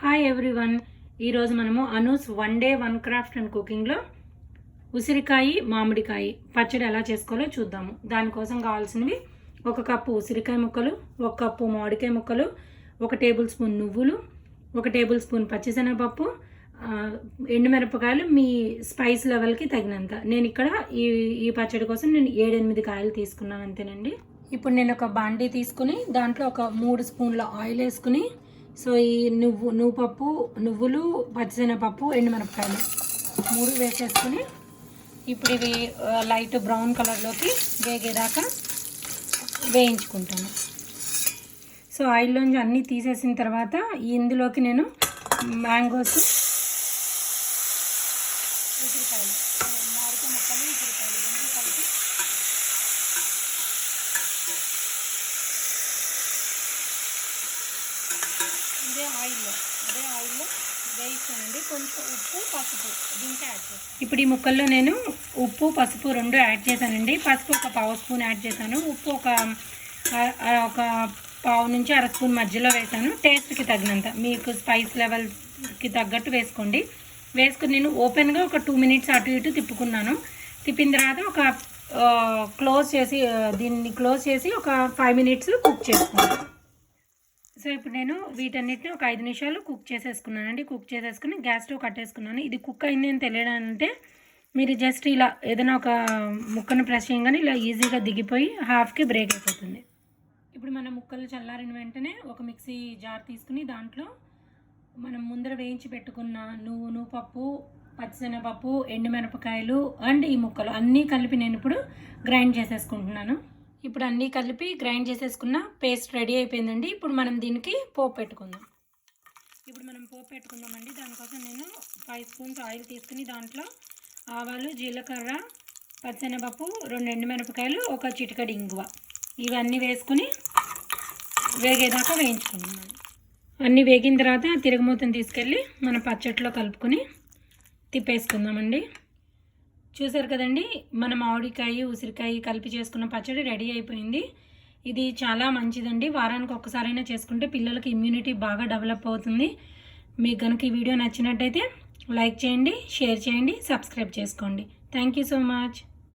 Hi everyone ఈరోజు మనము Anu's one day one craft and కుకింగ్లో ఉసిరికాయ మామిడికాయ పచ్చడి ఎలా చేసుకోవాలో చూద్దాము. దానికోసం కావాల్సినవి ఒక కప్పు ఉసిరికాయ ముక్కలు ఒక కప్పు మామిడికాయ ముక్కలు ఒక టేబుల్ స్పూన్ నువ్వులు ఒక టేబుల్ స్పూన్ పచ్చిశనగపప్పు ఎండుమిరపకాయలు మీ స్పైస్ లెవెల్కి తగినంత. నేను ఇక్కడ ఈ ఈ పచ్చడి కోసం నేను ఏడెనిమిది కాయలు తీసుకున్నాను అంతేనండి. ఇప్పుడు నేను ఒక బాండీ తీసుకుని దాంట్లో ఒక మూడు స్పూన్ల ఆయిల్ వేసుకుని సో ఈ నువ్వు నువ్వు పప్పు నువ్వులు పచ్చిశనగపప్పు ఎండుమిరపకాయలు మూడు వేసేసుకుని ఇప్పుడు ఇవి లైట్ బ్రౌన్ కలర్లోకి వేగేదాకా వేయించుకుంటాను. సో ఆయిల్లోంచి అన్నీ తీసేసిన తర్వాత ఇందులోకి నేను మ్యాంగోస్ ఉసిరికాయలు మామిడికాయ ముక్కలు ఉసిరికాయలు ఇదే ఆయిల్లో అదే ఆయిల్లో వేయిస్తానండి. కొంచెం ఉప్పు పసుపు దీంట్లో యాడ్ చేస్తాను. ఇప్పుడు ఈ ముక్కల్లో నేను ఉప్పు పసుపు రెండు యాడ్ చేశానండి. పసుపు ఒక పావు స్పూన్ యాడ్ చేశాను. ఉప్పు ఒక ఒక పావు నుంచి అర స్పూన్ మధ్యలో వేసాను టేస్ట్కి తగినంత. మీకు స్పైస్ లెవెల్కి తగ్గట్టు వేసుకోండి. వేసుకుని నేను ఓపెన్గా ఒక టూ మినిట్స్ అటు ఇటు తిప్పుకున్నాను. తిప్పిన తర్వాత ఒక క్లోజ్ చేసి దీన్ని క్లోజ్ చేసి ఒక ఫైవ్ మినిట్స్ కుక్ చేసుకున్నాను సో ఇప్పుడు నేను వీటన్నిటిని ఒక ఐదు నిమిషాలు కుక్ చేసేసుకున్నానండి. కుక్ చేసేసుకుని గ్యాస్ స్టవ్ కట్టేసుకున్నాను. ఇది కుక్ అయింది అని తెలియడానంటే మీరు జస్ట్ ఇలా ఏదైనా ఒక ముక్కను ప్రెస్ చేయగానే ఇలా ఈజీగా దిగిపోయి హాఫ్కి బ్రేక్ అయిపోతుంది. ఇప్పుడు మన ముక్కలు చల్లారిన వెంటనే ఒక మిక్సీ జార్ తీసుకుని దాంట్లో మనం ముందర వేయించి పెట్టుకున్న నువ్వు నువ్వు పప్పు పచ్చిశనగపప్పు ఎండుమిరపకాయలు అండ్ ఈ ముక్కలు అన్నీ కలిపి నేను ఇప్పుడు గ్రైండ్ చేసేసుకుంటున్నాను. ఇప్పుడు అన్నీ కలిపి గ్రైండ్ చేసేసుకున్న పేస్ట్ రెడీ అయిపోయిందండి. ఇప్పుడు మనం దీనికి పోపు పెట్టుకుందాం. ఇప్పుడు మనం పోపు పెట్టుకుందామండి. దానికోసం నేను ఫైవ్ స్పూన్స్ ఆయిల్ తీసుకుని దాంట్లో ఆవాలు జీలకర్ర పచ్చనపప్పు రెండు ఎండుమిరపకాయలు ఒక చిటికడి ఇంగువ. ఇవన్నీ వేసుకుని వేగేదాకా వేయించుకుంటున్నాను అన్నీ వేగిన తర్వాత తిరగమూతను తీసుకెళ్ళి మన పచ్చట్లో కలుపుకొని తిప్పేసుకుందామండి. చూసారు కదండి మన మామిడికాయ ఉసిరికాయ కలిపి చేసుకున్న పచ్చడి రెడీ అయిపోయింది. ఇది చాలా మంచిదండి. వారానికి ఒక్కసారైనా చేసుకుంటే పిల్లలకి ఇమ్యూనిటీ బాగా డెవలప్ అవుతుంది. మీకు కనుక ఈ వీడియో నచ్చినట్టయితే లైక్ చేయండి షేర్ చేయండి సబ్స్క్రైబ్ చేసుకోండి. Thank you so much